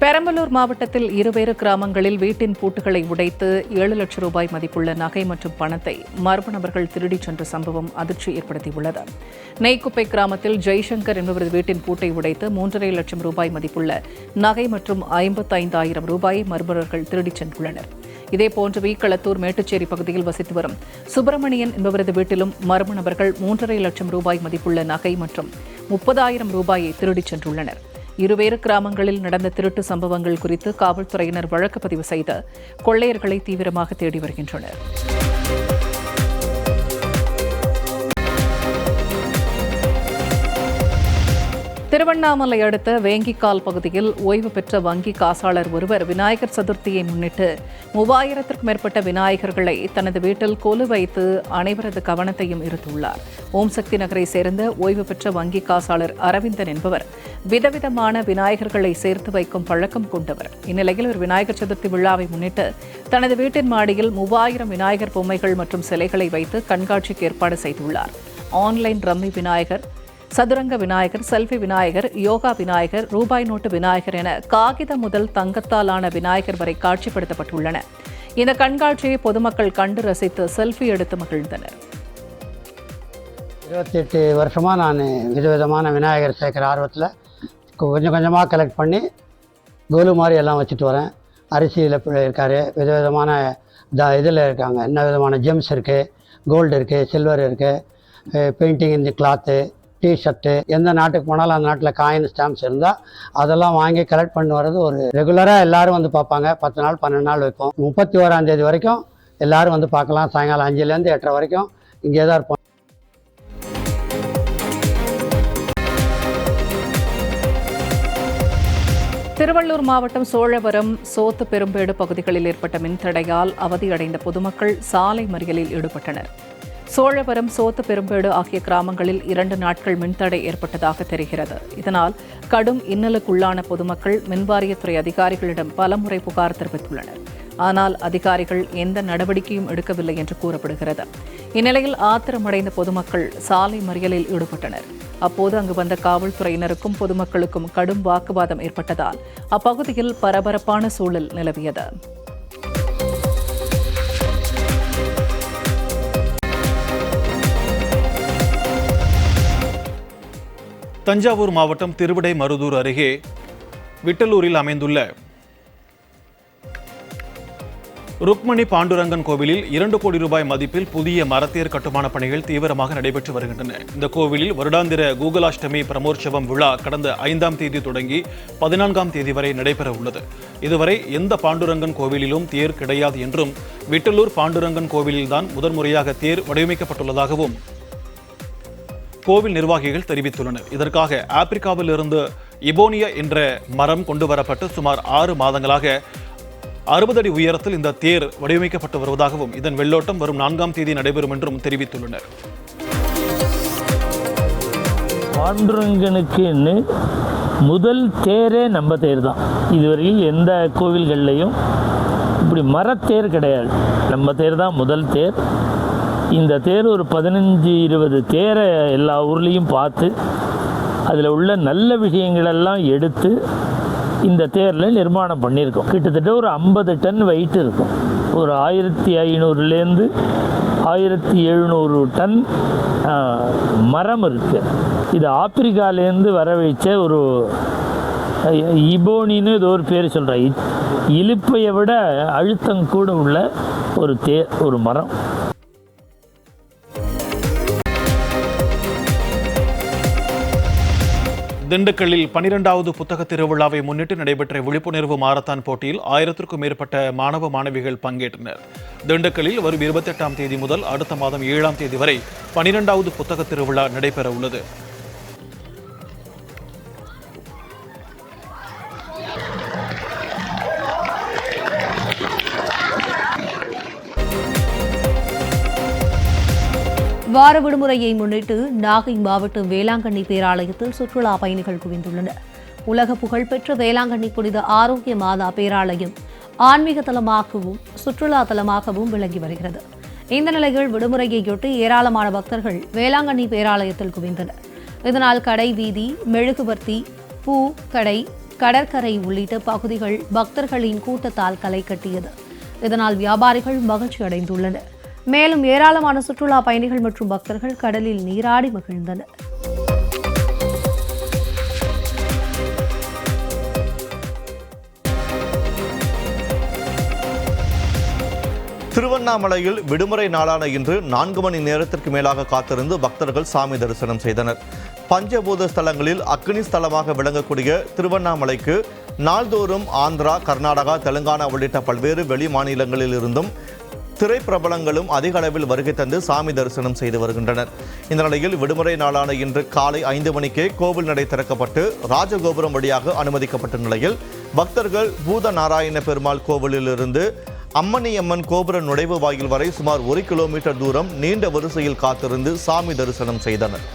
பெரம்பலூர் மாவட்டத்தில் இருவேறு கிராமங்களில் வீட்டின் பூட்டுகளை உடைத்து ஏழு லட்சம் ரூபாய் மதிப்புள்ள நகை மற்றும் பணத்தை மர்ம நபர்கள் திருடிச் சென்ற சம்பவம் அதிர்ச்சி ஏற்படுத்தியுள்ளது. நெய்க்குப்பை கிராமத்தில் ஜெய்சங்கர் என்பவரது வீட்டின் பூட்டை உடைத்து மூன்றரை லட்சம் ரூபாய் மதிப்புள்ள நகை மற்றும் ஐம்பத்தைந்தாயிரம் ரூபாயை மர்மர்கள் திருடிச் சென்றுள்ளனர். இதேபோன்று வீக்களத்தூர் மேட்டுச்சேரி பகுதியில் வசித்து வரும் சுப்பிரமணியன் என்பவரது வீட்டிலும் மர்ம நபர்கள் மூன்றரை லட்சம் ரூபாய் மதிப்புள்ள நகை மற்றும் முப்பதாயிரம் ரூபாயை திருடிச் சென்றுள்ளனர். இருவேறு கிராமங்களில் நடந்த திருட்டு சம்பவங்கள் குறித்து காவல்துறையினர் வழக்கு பதிவு செய்து கொள்ளையர்களை தீவிரமாக தேடி வருகின்றனர். திருவண்ணாமலை அடுத்த வேங்கிக்கால் பகுதியில் ஓய்வு பெற்ற வங்கி காசாளர் ஒருவர் விநாயகர் சதுர்த்தியை முன்னிட்டு மூவாயிரத்திற்கும் மேற்பட்ட விநாயகர்களை தனது வீட்டில் கொலு வைத்து அனைவரது கவனத்தையும் ஈர்த்துள்ளார். ஓம் சக்தி நகரை சேர்ந்த ஓய்வு பெற்ற வங்கி காசாளர் அரவிந்தன் என்பவர் விதவிதமான விநாயகர்களை சேர்த்து வைக்கும் பழக்கம் கொண்டவர். இந்நிலையில் ஒரு விநாயகர் சதுர்த்தி விழாவை முன்னிட்டு தனது வீட்டின் மாடியில் மூவாயிரம் விநாயகர் பொம்மைகள் மற்றும் சிலைகளை வைத்து கண்காட்சிக்கு ஏற்பாடு செய்துள்ளார். ஆன்லைன் ரம்மி விநாயகர் சதுரங்க விநாயகர் செல்ஃபி விநாயகர் யோகா விநாயகர் ரூபாய் நோட்டு விநாயகர் என காகிதம் முதல் தங்கத்தாலான விநாயகர் வரை காட்சிப்படுத்தப்பட்டுள்ளன. இந்த கண்காட்சியை பொதுமக்கள் கண்டு ரசித்து செல்ஃபி எடுத்து மகிழ்ந்தனர். இருபத்தெட்டு வருஷமாக நான் விதவிதமான விநாயகர் சேர்க்குற ஆர்வத்தில் கொஞ்சம் கொஞ்சமாக கலெக்ட் பண்ணி கோலு மாதிரி எல்லாம் வச்சுட்டு வரேன். அரிசியில் இருக்கார் விதவிதமான த இதில் இருக்காங்க. என்ன விதமான ஜெம்ஸ் இருக்குது கோல்டு இருக்குது சில்வர் இருக்குது பெயிண்டிங் இந்த கிளாத்து டிஷர்ட்டு எந்த நாட்டுக்கு போனாலும் அந்த நாட்டில் காயின் ஸ்டாம்ப்ஸ் இருந்தால் அதெல்லாம் வாங்கி கலெக்ட் பண்ணி வர்றது ஒரு ரெகுலராக எல்லாரும் வந்து பார்ப்பாங்க. பத்து நாள் பன்னெண்டு நாள் வைப்போம் முப்பத்தி ஓராந்தேதி வரைக்கும் எல்லாரும் வந்து பார்க்கலாம். சாயங்காலம் அஞ்சுலேருந்து எட்டரை வரைக்கும் இங்கே தான் இருப்போம். திருவள்ளூர் மாவட்டம் சோழவரம் சோத்து பெரும்பேடு பகுதிகளில் ஏற்பட்ட மின்தடையால் அவதியடைந்த பொதுமக்கள் சாலை மறியலில் ஈடுபட்டனர். சோழவரம் சோத்து பெரும்பேடு ஆகிய கிராமங்களில் இரண்டு நாட்கள் மின்தடை ஏற்பட்டதாக தெரிகிறது. இதனால் கடும் இன்னலுக்குள்ளான பொதுமக்கள் மின்வாரியத்துறை அதிகாரிகளிடம் பலமுறை புகார் தெரிவித்துள்ளனர். ஆனால் அதிகாரிகள் எந்த நடவடிக்கையும் எடுக்கவில்லை என்று கூறப்படுகிறது. இந்நிலையில் ஆத்திரமடைந்த பொதுமக்கள் சாலை மறியலில் ஈடுபட்டனர். அப்போது அங்கு வந்த காவல்துறையினருக்கும் பொதுமக்களுக்கும் கடும் வாக்குவாதம் ஏற்பட்டதால் அப்பகுதியில் பரபரப்பான சூழல் நிலவியது. தஞ்சாவூர் மாவட்டம் திருவிடை மருதூர் அருகே விட்டலூரில் அமைந்துள்ள ருக்மணி பாண்டுரங்கன் கோவிலில் இரண்டு கோடி ரூபாய் மதிப்பில் புதிய மரத்தேர் கட்டுமான பணிகள் தீவிரமாக நடைபெற்று வருகின்றன. இந்த கோவிலில் வருடாந்திர கூகுலாஷ்டமி பிரமோற்சவம் விழா கடந்த ஐந்தாம் தேதி தொடங்கி பதினான்காம் தேதி வரை நடைபெற உள்ளது. இதுவரை எந்த பாண்டுரங்கன் கோவிலிலும் தேர் கிடையாது என்றும் விட்டலூர் பாண்டுரங்கன் கோவிலில்தான் முதன்முறையாக தேர் வடிவமைக்கப்பட்டுள்ளதாகவும் கோவில் நிர்வாகிகள் தெரிவித்துள்ளனர். இதற்காக ஆப்பிரிக்காவில் இருந்து இபோனியா என்ற மரம் கொண்டு வரப்பட்டு சுமார் ஆறு மாதங்களாக அறுபது அடி உயரத்தில் இந்த தேர் வடிவமைக்கப்பட்டு வருவதாகவும் இதன் வெள்ளோட்டம் வரும் நான்காம் தேதி நடைபெறும் என்றும் தெரிவித்துள்ளனர். பாண்டுரங்கனுக்குன்னு முதல் தேரே நம்ம தேர் தான். இதுவரையில் எந்த கோவில்கள்லையும் இப்படி மரத்தேர் கிடையாது. நம்ம தேர் தான் முதல் தேர். இந்த தேர் ஒரு பதினஞ்சு இருபது தேரை எல்லா ஊர்லேயும் பார்த்து அதில் உள்ள நல்ல விஷயங்களெல்லாம் எடுத்து இந்த தேரில் நிர்மாணம் பண்ணியிருக்கோம். கிட்டத்தட்ட ஒரு ஐம்பது டன் வெயிட் இருக்கும். ஒரு ஆயிரத்தி ஐநூறுலேருந்து ஆயிரத்தி எழுநூறு டன் மரம் இருக்குது இது ஆப்பிரிக்காலேருந்து வர வைச்ச ஒரு இபோனின்னு ஏதோ ஒரு பேர் சொல்கிறேன் இழுப்பையை விட அழுத்தம் கூட உள்ள ஒரு தே ஒரு மரம். திண்டுக்கல்லில் பனிரெண்டாவது புத்தக திருவிழாவை முன்னிட்டு நடைபெற்ற விழிப்புணர்வு மாரத்தான் போட்டியில் ஆயிரத்திற்கும் மேற்பட்ட மாணவ மாணவிகள் பங்கேற்றனர். திண்டுக்கல்லில் வரும் இருபத்தெட்டாம் தேதி முதல் அடுத்த மாதம் ஏழாம் தேதி வரை பனிரெண்டாவது புத்தக திருவிழா நடைபெற உள்ளது வார விடுமுறையை முன்னிட்டு நாகை மாவட்ட வேளாங்கண்ணி பேராலயத்தில் சுற்றுலா பயணிகள் குவிந்துள்ளனர். உலக புகழ்பெற்ற வேளாங்கண்ணி புனித ஆரோக்கிய மாதா பேராலயம் ஆன்மீக தலமாகவும் சுற்றுலா தலமாகவும் விளங்கி வருகிறது. இந்த நிலையில் விடுமுறையையொட்டி ஏராளமான பக்தர்கள் வேளாங்கண்ணி பேராலயத்தில் குவிந்தனர். இதனால் கடை வீதி மெழுகுவர்த்தி பூ கடை கடற்கரை உள்ளிட்ட பகுதிகள் பக்தர்களின் கூட்டத்தால் களை கட்டியது. இதனால் வியாபாரிகள் மகிழ்ச்சி அடைந்துள்ளனர் மேலும் ஏராளமான சுற்றுலா பயணிகள் மற்றும் பக்தர்கள் கடலில் நீராடி மகிழ்ந்தனர். திருவண்ணாமலையில் விடுமுறை நாளான இன்று நான்கு மணி நேரத்திற்கு மேலாக காத்திருந்து பக்தர்கள் சாமி தரிசனம் செய்தனர். பஞ்சபூத ஸ்தலங்களில் அக்னி ஸ்தலமாக விளங்கக்கூடிய திருவண்ணாமலைக்கு நாள்தோறும் ஆந்திரா கர்நாடகா தெலுங்கானா உள்ளிட்ட பல்வேறு வெளி மாநிலங்களில் இருந்தும் திரைப்பிரபலங்களும் அதிக அளவில் வருகை தந்து சாமி தரிசனம் செய்து வருகின்றனர். இந்த நிலையில் விடுமுறை நாளான இன்று காலை ஐந்து மணிக்கே கோவில் நடை திறக்கப்பட்டு ராஜகோபுரம் வழியாக அனுமதிக்கப்பட்ட நிலையில் பக்தர்கள் பூத நாராயண பெருமாள் கோவிலிலிருந்து அம்மணியம்மன் கோபுர நுழைவு வாயில் வரை சுமார் ஒரு கிலோமீட்டர் தூரம் நீண்ட வரிசையில் காத்திருந்து சாமி தரிசனம் செய்தனர்.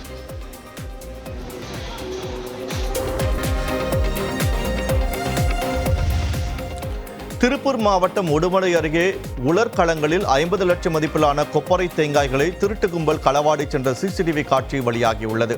திருப்பூர் மாவட்டம் உடுமலை அருகே உலர்களங்களில் ஐம்பது லட்சம் மதிப்பிலான கொப்பரை தேங்காய்களை திருட்டு கும்பல் களவாடி சென்ற சிசிடிவி காட்சி வெளியாகியுள்ளது.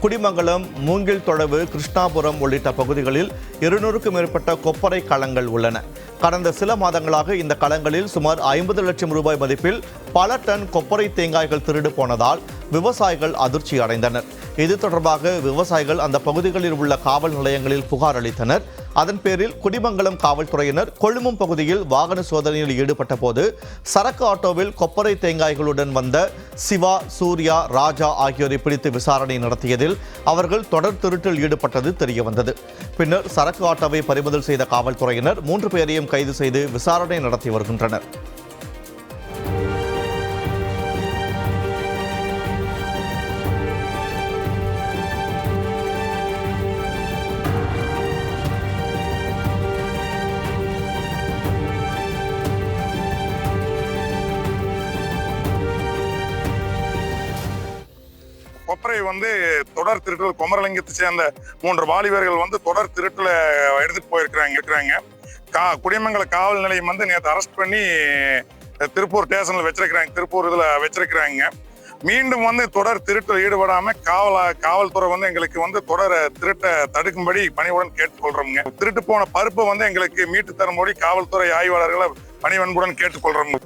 குடிமங்கலம் மூங்கில் தொழவு கிருஷ்ணாபுரம் உள்ளிட்ட பகுதிகளில் இருநூறுக்கும் மேற்பட்ட கொப்பரை களங்கள் உள்ளன. கடந்த சில மாதங்களாக இந்த களங்களில் சுமார் ஐம்பது லட்சம் ரூபாய் மதிப்பில் பல டன் கொப்பரை தேங்காய்கள் திருடு போனதால் விவசாயிகள் அதிர்ச்சி அடைந்தனர். இது தொடர்பாக விவசாயிகள் அந்த பகுதிகளில் உள்ள காவல் நிலையங்களில் புகார் அளித்தனர். அதன் பேரில் குடிமங்கலம் காவல்துறையினர் கொழும்பும் பகுதியில் வாகன சோதனையில் ஈடுபட்ட போது சரக்கு ஆட்டோவில் கொப்பரை தேங்காய்களுடன் வந்த சிவா சூர்யா ராஜா ஆகியோரை பிடித்து விசாரணை நடத்தியதில் அவர்கள் தொடர் திருட்டில் ஈடுபட்டது தெரியவந்தது. பின்னர் சரக்கு ஆட்டோவை பறிமுதல் செய்த காவல்துறையினர் மூன்று பேரையும் கைது செய்து விசாரணை நடத்தி வருகின்றனர். கொப்பரை வந்து தொடர் திருட்டில் குமரலிங்கத்தை சேர்ந்த மூன்று வாலிபர்கள் வந்து தொடர் திருட்டுல எடுத்துட்டு போயிருக்கிறாங்க இருக்கிறாங்க. கா குடிமங்கல காவல் நிலையம் வந்து நேற்று அரெஸ்ட் பண்ணி திருப்பூர் ஸ்டேஷன்ல வச்சிருக்கிறாங்க திருப்பூர் இதுல வச்சிருக்கிறாங்க. மீண்டும் வந்து தொடர் திருட்டில் ஈடுபடாம காவல காவல்துறை வந்து எங்களுக்கு வந்து தொடர் திருட்டை தடுக்கும்படி பணிவுடன் கேட்டுக்கொள்றோம்ங்க. திருட்டு போன பருப்பை வந்து எங்களுக்கு மீட்டு தரும்படி காவல்துறை ஆய்வாளர்களை பணிவன்புடன் கேட்டுக்கொள்றோங்க